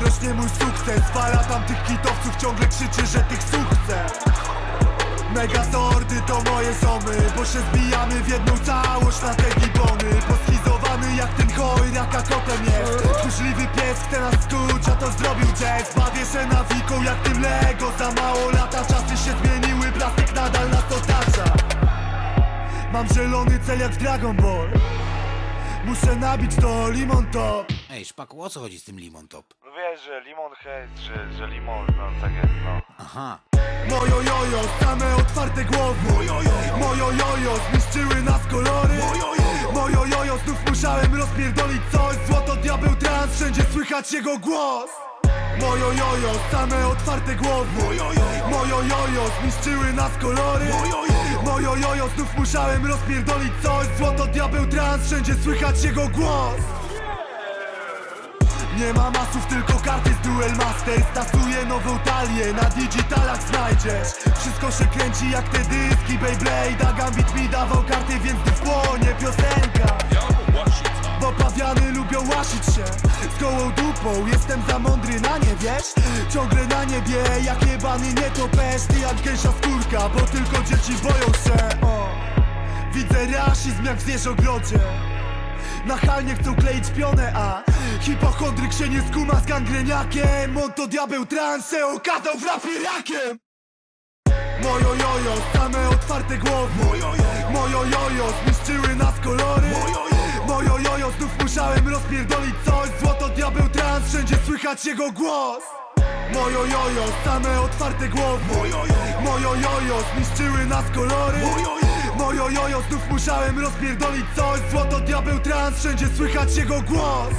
rośnie mój sukces. Fala tamtych kitowców ciągle krzyczy, że tych sukces. Megazordy to moje zomy Bo się zbijamy w jedną całość na te gibony. Poschizowany jak ten hoj, jaka kotem jest. Tchórzliwy pies chce nas skuć, a to zrobił jazz Bawię się nawiką jak tym Lego. Za mało lata, czasy się zmieniły Plastik nadal nas otacza. Mam zielony cel jak Dragon Ball Muszę nabić to limon top. Ej, Szpaku, o co chodzi z tym limon top? No wiesz, że limon hejt, że, że limon, no tak jest, no. Aha, Mojo jojo, same otwarte głowy. Mojo jojo, zniszczyły nas kolory. Mojo jojo, znów musiałem rozpierdolić coś. Złoto diabeł trans, wszędzie słychać jego głos. Mojo jojo, same otwarte głowy. Mojo jojo, zniszczyły nas kolory Mojo jojo, znów musiałem rozpierdolić coś. Złoto diabeł trans, wszędzie słychać jego głos. Nie ma masów, tylko karty z Duel Masters Tasuję nową talię, na digitalach znajdziesz. Wszystko się kręci jak te dyski Beyblade. A Gambit mi dawał karty, więc ty płonie piosenka. Bo pawiany lubią łasić się. Z gołą dupą, jestem za mądry na nie, wiesz? Ciągle na niebie, jak jebany nie to Ty jak gęsia skórka, bo tylko dzieci boją się o. Widzę rasizm jak w zwierzogrodzie Nachalnie chcą kleić pionę, a Hipochondryk się nie skuma z gangreniakiem. Monto diabeł trans się okazał w rapie rakiem. Mojo jojo, same otwarte głowy. Mojo jojo, zniszczyły nas kolory. Mojo jojo, znów musiałem rozpierdolić coś. Złoto diabeł trans, wszędzie słychać jego głos Mojo jojo, same otwarte głowy. Mojo jojo, zniszczyły nas kolory. Mojo jojo, znów musiałem rozpierdolić coś. Złoto diabeł trans, wszędzie słychać jego głos